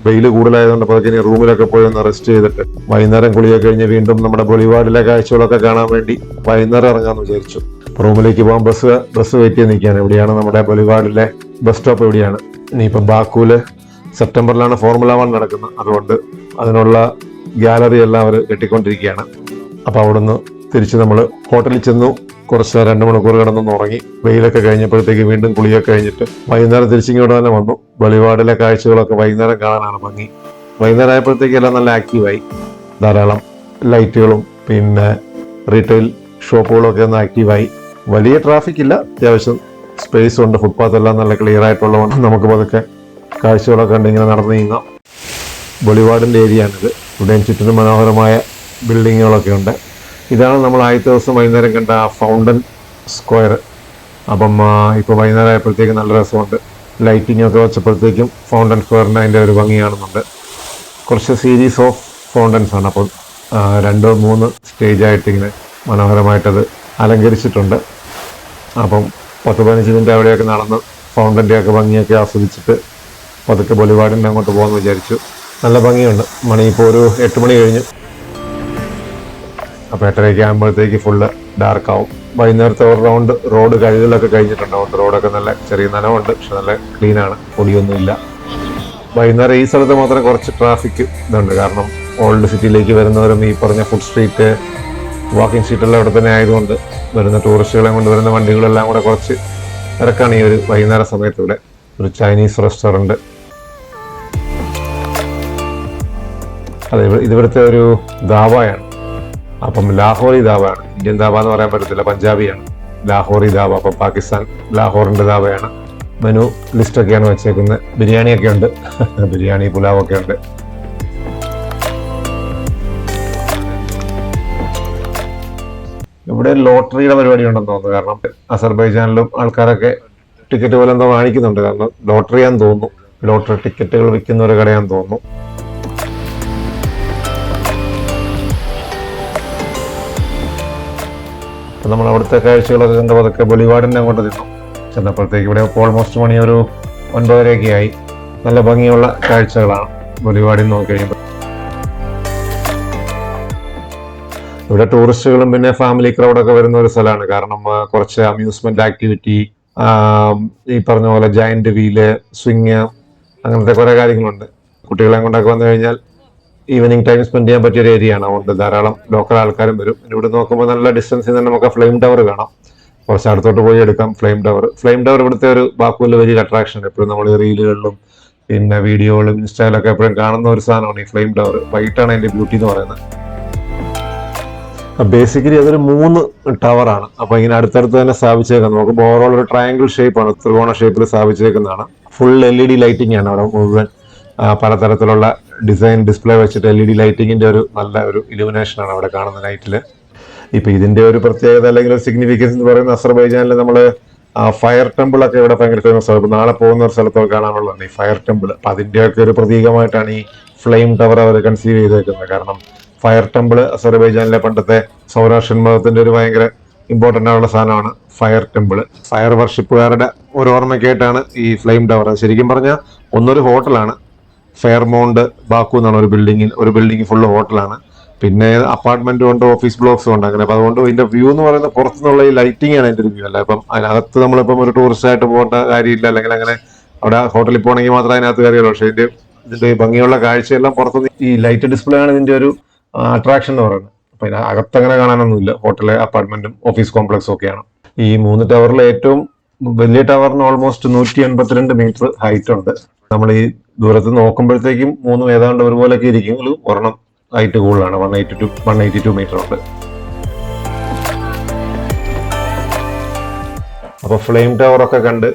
വെയിൽ കൂടുതലായതുകൊണ്ട് അപ്പോൾ ഇനി റൂമിലൊക്കെ പോയി ഒന്ന് റെസ്റ്റ് ചെയ്തിട്ട് വൈകുന്നേരം കുളിയൊക്കെ കഴിഞ്ഞ് വീണ്ടും നമ്മുടെ ബൊളിവാർഡിലെ കാഴ്ചകളൊക്കെ കാണാൻ വേണ്ടി വൈകുന്നേരം ഇറങ്ങാമെന്ന് വിചാരിച്ചു. റൂമിലേക്ക് പോകാൻ ബസ് ബസ് വെയിറ്റ് ചെയ്ത് നിൽക്കുകയാണ്. എവിടെയാണ് നമ്മുടെ ബൊലിവാഡിലെ ബസ് സ്റ്റോപ്പ് എവിടെയാണ് ഇനിയിപ്പോൾ ബാക്കൂൽ സെപ്റ്റംബറിലാണ് ഫോർമുല വൺ നടക്കുന്നത്. അതുകൊണ്ട് അതിനുള്ള ഗാലറി എല്ലാം അവർ കെട്ടിക്കൊണ്ടിരിക്കുകയാണ്. അപ്പോൾ അവിടുന്ന് തിരിച്ച് നമ്മൾ ഹോട്ടലിൽ ചെന്നു. കുറച്ച് രണ്ട് മണിക്കൂർ കിടന്നൊന്ന് ഉറങ്ങി. വെയിലൊക്കെ കഴിഞ്ഞപ്പോഴത്തേക്ക് വീണ്ടും കുളിയൊക്കെ കഴിഞ്ഞിട്ട് വൈകുന്നേരം തിരിച്ചിങ്ങോട്ട് തന്നെ വന്നു. വെളിപാടിലെ കാഴ്ചകളൊക്കെ വൈകുന്നേരം കാണാനാണ് ഭംഗി. വൈകുന്നേരം ആയപ്പോഴത്തേക്ക് എല്ലാം നല്ല ആക്റ്റീവായി ധാരാളം ലൈറ്റുകളും പിന്നെ റീറ്റെയിൽ ഷോപ്പുകളൊക്കെ ഒന്ന് ആക്റ്റീവായി വലിയ ട്രാഫിക് ഇല്ല. അത്യാവശ്യം സ്പേസ് ഉണ്ട്. ഫുട്പാത്ത് എല്ലാം നല്ല ക്ലിയർ ആയിട്ടുള്ളതുകൊണ്ട് നമുക്ക് പതുക്കെ കാഴ്ചകളൊക്കെ കണ്ട് ഇങ്ങനെ നടന്നു നീങ്ങാം. ബൊളിവാർഡിന്റെ ഏരിയ ആണിത് ഇവിടെയും ചുറ്റിനും മനോഹരമായ ബിൽഡിങ്ങുകളൊക്കെ ഉണ്ട്. ഇതാണ് നമ്മൾ ആദ്യത്തെ ദിവസം വൈകുന്നേരം കണ്ട ഫൗണ്ടൻ സ്ക്വയർ അപ്പം ഇപ്പോൾ വൈകുന്നേരം ആയപ്പോഴത്തേക്കും നല്ല രസമുണ്ട്. ലൈറ്റിംഗ് ഒക്കെ വെച്ചപ്പോഴത്തേക്കും ഫൗണ്ടൻ സ്ക്വയറിന്റെ അതിന്റെ ഒരു ഭംഗി കാണുന്നുണ്ട്. കുറച്ച് സീരീസ് ഓഫ് ഫൗണ്ടൻസ് ആണ്. അപ്പം രണ്ടോ മൂന്ന് സ്റ്റേജായിട്ട് ഇങ്ങനെ മനോഹരമായിട്ടത് അലങ്കരിച്ചിട്ടുണ്ട്. അപ്പം പത്ത് പതിനഞ്ച് മിനിറ്റ് അവിടെയൊക്കെ നടന്ന് ഫൗണ്ടന്റെ ഒക്കെ ഭംഗിയൊക്കെ ആസ്വദിച്ചിട്ട് പതുക്കെ ബൊലിവാടിന്റെ അങ്ങോട്ട് പോകാമെന്ന് വിചാരിച്ചു. നല്ല ഭംഗിയുണ്ട്. മണി ഇപ്പോൾ ഒരു എട്ട് മണി കഴിഞ്ഞു. അപ്പോൾ എട്ടരയ്ക്ക് ആകുമ്പോഴത്തേക്ക് ഫുള്ള് ഡാർക്കാവും വൈകുന്നേരത്തെ ഒരു റൗണ്ട് റോഡ് കഴുകലൊക്കെ കഴിഞ്ഞിട്ടുണ്ട്. അതുകൊണ്ട് റോഡൊക്കെ നല്ല ചെറിയ നനവുണ്ട്. പക്ഷെ നല്ല ക്ലീനാണ് പൊടിയൊന്നുമില്ല. വൈകുന്നേരം ഈ സ്ഥലത്ത് മാത്രം കുറച്ച് ട്രാഫിക് ഇതുണ്ട്. കാരണം ഓൾഡ് സിറ്റിയിലേക്ക് വരുന്നവരും ഈ പറഞ്ഞ ഫുഡ് സ്ട്രീറ്റ് വാക്കിംഗ് സീറ്റെല്ലാം ഇവിടെ തന്നെ ആയതുകൊണ്ട് വരുന്ന ടൂറിസ്റ്റുകളെ കൊണ്ട് വരുന്ന വണ്ടികളെല്ലാം കൂടെ കുറച്ച് തിരക്കാണ് ഈ ഒരു വൈകുന്നേര സമയത്ത് ഇവിടെ ഒരു ചൈനീസ് റെസ്റ്റോറന്റ് അതെ ഇതിവിടുത്തെ ഒരു ദാവയാണ്. അപ്പം ലാഹോറി ദാവയാണ്. ഇന്ത്യൻ ദാവ എന്ന് പറയാൻ പറ്റത്തില്ല പഞ്ചാബിയാണ്. ലാഹോറി ദാവ അപ്പം പാകിസ്ഥാൻ ലാഹോറിന്റെ ദാബയാണ് മെനു ലിസ്റ്റൊക്കെയാണ് വെച്ചേക്കുന്നത്. ബിരിയാണിയൊക്കെ ഉണ്ട്. ബിരിയാണി പുലാവൊക്കെ ഉണ്ട്. ഇവിടെ ലോട്ടറിയുടെ പരിപാടി ഉണ്ടെന്ന് തോന്നുന്നു. കാരണം അസർബൈജാനിലും ആൾക്കാരൊക്കെ ടിക്കറ്റ് പോലെ എന്തോ കാണിക്കുന്നുണ്ട്. കാരണം ലോട്ടറിയാന്ന് തോന്നുന്നു. ലോട്ടറി ടിക്കറ്റുകൾ വിൽക്കുന്ന ഒരു കടയാന്ന് തോന്നുന്നു. നമ്മൾ അവിടുത്തെ കാഴ്ചകളൊക്കെ കണ്ട് പതുക്കെ ബൊലിവാർഡിന്റെ അങ്ങോട്ട് തിന്നു ചെന്നപ്പോഴത്തേക്ക് ഇവിടെ ഓൾമോസ്റ്റ് മണി ഒരു ഒൻപതരയൊക്കെ ആയി. നല്ല ഭംഗിയുള്ള കാഴ്ചകളാണ്. ബൊലിവാടിന്ന് നോക്കി ഇവിടെ ടൂറിസ്റ്റുകളും പിന്നെ ഫാമിലി ക്രൗഡൊക്കെ വരുന്ന ഒരു സ്ഥലമാണ്. കാരണം കുറച്ച് അമ്യൂസ്മെന്റ് ആക്ടിവിറ്റി ഈ പറഞ്ഞ പോലെ ജയന്റ് വീൽ സ്വിങ് അങ്ങനത്തെ കുറെ കാര്യങ്ങളുണ്ട്. കുട്ടികളെ കൊണ്ടൊക്കെ വന്നു കഴിഞ്ഞാൽ ഈവനിങ് ടൈം സ്പെൻഡ് ചെയ്യാൻ പറ്റിയ ഒരു ഏരിയ ആണ്. അതുകൊണ്ട് ധാരാളം ലോക്കൽ ആൾക്കാരും വരും. ഇവിടെ നോക്കുമ്പോൾ നല്ല ഡിസ്റ്റൻസിൽ നിന്ന് നമുക്ക് ഫ്ലെയിം ടവർ കാണാം. കുറച്ച് അടുത്തോട്ട് പോയി എടുക്കാം ഫ്ലെയിം ടവർ ഫ്ലെയിം ടവർ ഇവിടുത്തെ ഒരു ബാക്കുവിൽ വലിയ അട്രാക്ഷൻ എപ്പോഴും നമ്മൾ റീലുകളിലും പിന്നെ വീഡിയോകളും ഇൻസ്റ്റയിലൊക്കെ എപ്പോഴും കാണുന്ന ഒരു സാധനമാണ് ഈ ഫ്ലെയിം ടവർ വൈകിട്ടാണ് അതിന്റെ ബ്യൂട്ടി എന്ന് പറയുന്നത്. ബേസിക്കലി അതൊരു മൂന്ന് ടവറാണ് അപ്പൊ ഇങ്ങനെ അടുത്തടുത്ത് തന്നെ സ്ഥാപിച്ചേക്കുന്നത്. നോക്കുമ്പോൾ ഓവറോൾ ഒരു ട്രയാങ്കിൾ ഷേപ്പാണ് ത്രികോണ ഷേപ്പിൽ സ്ഥാപിച്ചേക്കുന്നതാണ്. Full L E D lighting ആണ് അവിടെ മുഴുവൻ. പലതരത്തിലുള്ള ഡിസൈൻ ഡിസ്പ്ലേ വെച്ചിട്ട് എൽ ഇ ഡി ലൈറ്റിങ്ങിന്റെ ഒരു നല്ല ഒരു ഇലുമിനേഷൻ ആണ് അവിടെ കാണുന്ന ലൈറ്റിൽ ഇപ്പൊ ഇതിന്റെ ഒരു പ്രത്യേകത അല്ലെങ്കിൽ ഒരു സിഗ്നിഫിക്കൻസ് എന്ന് പറയുന്ന അസർബൈജാനിൽ നമ്മൾ ഫയർ ടെമ്പിൾ ഒക്കെ ഇവിടെ ഭയങ്കര ഫേമസ് ആണ്. നാളെ പോകുന്ന ഒരു സ്ഥലത്തൊക്കെ കാണാനുള്ളതാണ് ഈ ഫയർ ടെമ്പിൾ അപ്പൊ അതിന്റെയൊക്കെ ഒരു പ്രതീകമായിട്ടാണ് ഈ ഫ്ലെയിം ടവർ അവർ കൺസീവ് ചെയ്തേക്കുന്നത്. കാരണം ഫയർ ടെമ്പിൾ അസർബൈജാനിലെ പണ്ടത്തെ സൗരാഷ്ട്രൻ മതത്തിന്റെ ഒരു ഭയങ്കര ഇമ്പോർട്ടന്റ് ആയുള്ള സാധനമാണ് ഫയർ ടെമ്പിൾ ഫയർ വർഷിപ്പുകാരുടെ ഒരു ഓർമ്മയ്ക്കായിട്ടാണ് ഈ ഫ്ലെയിം ടവർ. ശരിക്കും പറഞ്ഞാൽ ഒന്നൊരു ഹോട്ടലാണ്. ഫെയർമൗണ്ട് ബാക്കു എന്നാണ് ഒരു ബിൽഡിങ്ങിൽ ഒരു ബിൽഡിംഗ് ഫുള്ള് ഹോട്ടലാണ്. പിന്നെ അപ്പാർട്ട്മെന്റും ഉണ്ട് ഓഫീസ് ബ്ലോക്സും ഉണ്ട് അങ്ങനെ. അപ്പൊ അതുകൊണ്ട് ഇതിന്റെ വ്യൂ എന്ന് പറയുന്നത് പുറത്തുനിന്നുള്ള ഈ ലൈറ്റിംഗ് ആണ് അതിന്റെ വ്യൂ അല്ല അപ്പം അതിനകത്ത് നമ്മളിപ്പം ഒരു ടൂറിസ്റ്റ് ആയിട്ട് പോകേണ്ട കാര്യമില്ല. അല്ലെങ്കിൽ അങ്ങനെ അവിടെ ഹോട്ടലിൽ പോകണമെങ്കിൽ മാത്രമേ അതിനകത്ത് കാര്യമുള്ളൂ പക്ഷേ ഇതിന്റെ ഇതിന്റെ ഭംഗിയുള്ള കാഴ്ചയെല്ലാം പുറത്തുനിന്ന് ഈ ലൈറ്റ് ഡിസ്പ്ലേ ആണ് ഇതിന്റെ ഒരു അട്രാക്ഷൻ എന്ന് പറയുന്നത്. അപ്പൊ ഇതിന് അകത്തങ്ങനെ കാണാനൊന്നുമില്ല. ഹോട്ടൽ അപ്പാർട്ട്മെന്റും ഓഫീസ് കോംപ്ലക്സും ഒക്കെയാണ്. ഈ മൂന്ന് ടവറിൽ ഏറ്റവും വലിയ ടവറിന് ഓൾമോസ്റ്റ് നൂറ്റി എൺപത്തിരണ്ട് മീറ്റർ ഹൈറ്റ് ഉണ്ട്. നമ്മൾ ഈ ദൂരത്ത് നോക്കുമ്പോഴത്തേക്കും മൂന്നും ഏതാണ്ട് ഒരുപോലൊക്കെ ഇരിക്കും. ഒരു ഒരെണ്ണം ഹൈറ്റ് കൂടുതലാണ്. One eighty two one eighty two metre ഉണ്ട്. അപ്പോൾ ഫ്ലെയിം ടവർ ഒക്കെ കണ്ട്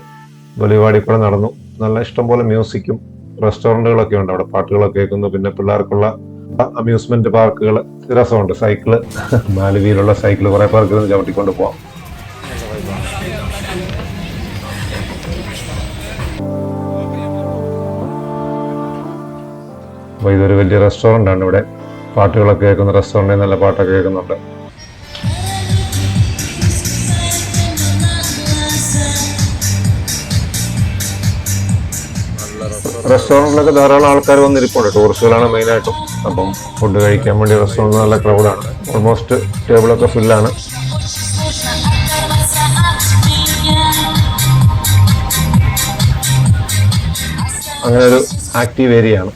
വെളിവാടി കൂടെ നടന്നു. നല്ല ഇഷ്ടംപോലെ മ്യൂസിക്കും റെസ്റ്റോറന്റുകളൊക്കെ ഉണ്ട്. അവിടെ പാട്ടുകളൊക്കെ കേൾക്കുന്നു. പിന്നെ പിള്ളേർക്കുള്ള അമ്യൂസ്മെന്റ് പാർക്കുകൾ രസമുണ്ട്. സൈക്കിൾ നാല് വീലുള്ള സൈക്കിൾ കുറെ പേർക്ക് ചവിട്ടിക്കൊണ്ട് പോവാം. അപ്പോൾ ഇതൊരു വലിയ റെസ്റ്റോറന്റ് ആണ് ഇവിടെ. പാട്ടുകളൊക്കെ കേൾക്കുന്ന റെസ്റ്റോറന്റിൽ നല്ല പാട്ടൊക്കെ കേൾക്കുന്നുണ്ട്. റെസ്റ്റോറന്റിലൊക്കെ ധാരാളം ആൾക്കാർ വന്നിരിപ്പുണ്ട്. ടൂറിസ്റ്റുകളാണ് മെയിനായിട്ടും അപ്പം ഫുഡ് കഴിക്കാൻ വേണ്ടി റെസ്റ്റോറന്റ് നല്ല ക്രൗഡാണ് ഓൾമോസ്റ്റ് ടേബിളൊക്കെ ഫില്ലാണ് അങ്ങനെ ഒരു ആക്റ്റീവ് ഏരിയ ആണ്.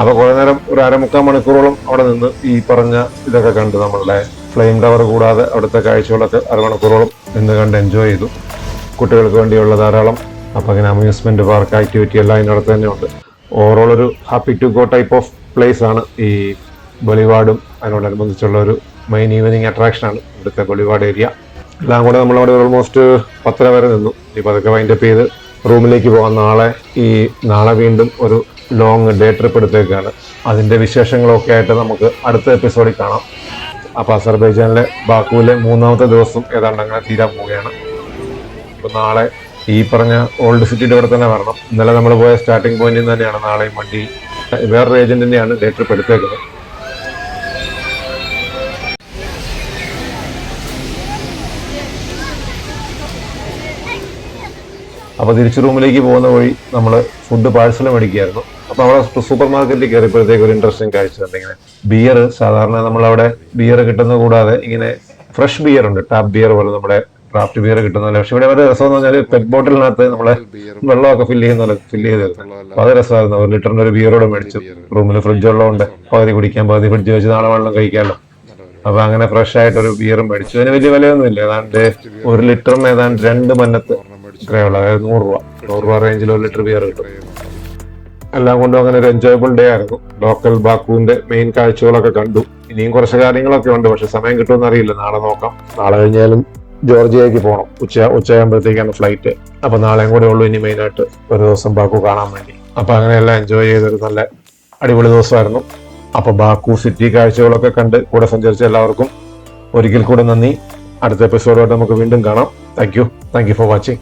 അപ്പോൾ കുറേ നേരം ഒരു അരമുക്കാൽ മണിക്കൂറോളം അവിടെ നിന്ന് ഈ പറഞ്ഞ ഇതൊക്കെ കണ്ട് നമ്മളുടെ ഫ്ലെയിം ടവർ കൂടാതെ അവിടുത്തെ കാഴ്ചകളൊക്കെ അരമണിക്കൂറോളം നിന്ന് കണ്ട് എൻജോയ് ചെയ്തു. കുട്ടികൾക്ക് വേണ്ടിയുള്ള ധാരാളം അപ്പോൾ അങ്ങനെ അമ്യൂസ്മെന്റ് പാർക്ക് ആക്ടിവിറ്റി എല്ലാം അതിനടുത്ത് തന്നെ ഉണ്ട്. ഓവറോൾ ഒരു happy to go type of place ആണ് ഈ ബൊളിവാഡും അതിനോടനുബന്ധിച്ചുള്ള ഒരു മെയിൻ ഈവനിങ് അട്രാക്ഷനാണ് ഇവിടുത്തെ ബൊളിവാഡ് ഏരിയ എല്ലാം കൂടെ നമ്മളവിടെ ഓൾമോസ്റ്റ് പത്തര വരെ നിന്നു. ഈ വൈൻഡ് വൈൻഡപ്പ് ചെയ്ത് റൂമിലേക്ക് പോകാം നാളെ ഈ നാളെ വീണ്ടും ഒരു ലോങ് ഡേ ട്രിപ്പ് എടുത്തേക്കാണ്. അതിന്റെ വിശേഷങ്ങളൊക്കെ ആയിട്ട് നമുക്ക് അടുത്ത എപ്പിസോഡിൽ കാണാം. അപ്പോൾ അസർബൈജാനിലെ ബാക്കുവിലെ മൂന്നാമത്തെ ദിവസം ഏതാണ്ട് അങ്ങനെ തീരാൻ പോവുകയാണ്. അപ്പോൾ നാളെ ഈ പറഞ്ഞ ഓൾഡ് സിറ്റിയുടെ ഇവിടെ തന്നെ വരണം. ഇന്നലെ നമ്മൾ പോയ സ്റ്റാർട്ടിംഗ് പോയിന്റിൽ നിന്ന് തന്നെയാണ് നാളെയും വണ്ടി. വേറൊരു ഏജന്റിനെയാണ് ഡേ ട്രിപ്പ് എടുത്തേക്കുന്നത്. അപ്പോൾ തിരിച്ചു റൂമിലേക്ക് പോകുന്ന വഴി നമ്മൾ ഫുഡ് പാഴ്സൽ മേടിക്കുകയായിരുന്നു. അപ്പോൾ അവിടെ സൂപ്പർ മാർക്കറ്റിൽ കയറിയപ്പോഴത്തേക്ക് ഒരു ഇൻട്രസ്റ്റിംഗ് കാഴ്ച ഇങ്ങനെ. ബിയർ സാധാരണ നമ്മളവിടെ ബിയർ കിട്ടുന്ന കൂടാതെ ഇങ്ങനെ ഫ്രഷ് ബിയർ ഉണ്ട്. ടാപ്പ് ബിയർ പോലെ നമ്മുടെ ക്രാഫ്റ്റ് ബിയർ കിട്ടുന്നില്ല പക്ഷെ ഇവിടെ ഒരു രസം എന്ന് പറഞ്ഞാൽ പെറ്റ് ബോട്ടിലിനകത്ത് നമ്മളെ വെള്ളമൊക്കെ ഫില്ല് ചെയ്യുന്ന ഫില്ല് ചെയ്ത് അപ്പൊ അത് രസമായിരുന്നു. ഒരു ലിറ്ററിന്റെ ഒരു ബിയറോടെ മേടിച്ചു. റൂമിൽ ഫ്രിഡ്ജ് ഉള്ളതുകൊണ്ട് പകുതി കുടിക്കാൻ പകുതി ഫ്രിഡ്ജ് വെച്ച് നാളെ വെള്ളം കഴിക്കാമല്ലോ അപ്പൊ അങ്ങനെ ഫ്രഷ് ആയിട്ട് ഒരു ബിയറും മേടിച്ചു. അതിന് വലിയ വിലയൊന്നും ഇല്ല ഏതാണ്ട് ഒരു ലിറ്ററിന് ഏതാണ്ട് രണ്ട് മന്നത്ത് ഇത്രയുള്ള അതായത് നൂറ് രൂപ. നൂറ് രൂപ റേഞ്ചിൽ ഒരു ലിറ്റർ ബിയർ കിട്ടും. എല്ലാം കൊണ്ടും അങ്ങനെ ഒരു എൻജോയബിൾ ഡേ ആയിരുന്നു. ലോക്കൽ ബാക്കുവിന്റെ മെയിൻ കാഴ്ചകളൊക്കെ കണ്ടു. ഇനിയും കുറച്ച് കാര്യങ്ങളൊക്കെ ഉണ്ട്. പക്ഷെ സമയം കിട്ടുമെന്ന് അറിയില്ല. നാളെ നോക്കാം. നാളെ കഴിഞ്ഞാലും ജോർജിയയ്ക്ക് പോകണം ഉച്ച ഉച്ചയാകുമ്പോഴത്തേക്കാണ് ഫ്ലൈറ്റ് അപ്പൊ നാളെയും കൂടെ ഉള്ളൂ ഇനി മെയിൻ ആയിട്ട് ഒരു ദിവസം ബാക്കു കാണാൻ വേണ്ടി. അപ്പൊ അങ്ങനെയെല്ലാം എൻജോയ് ചെയ്തൊരു നല്ല അടിപൊളി ദിവസമായിരുന്നു. അപ്പൊ ബാക്കു സിറ്റി കാഴ്ചകളൊക്കെ കണ്ട് കൂടെ സഞ്ചരിച്ച എല്ലാവർക്കും ഒരിക്കൽ കൂടെ നന്ദി. അടുത്ത എപ്പിസോഡായിട്ട് നമുക്ക് വീണ്ടും കാണാം. Thank you thank you for watching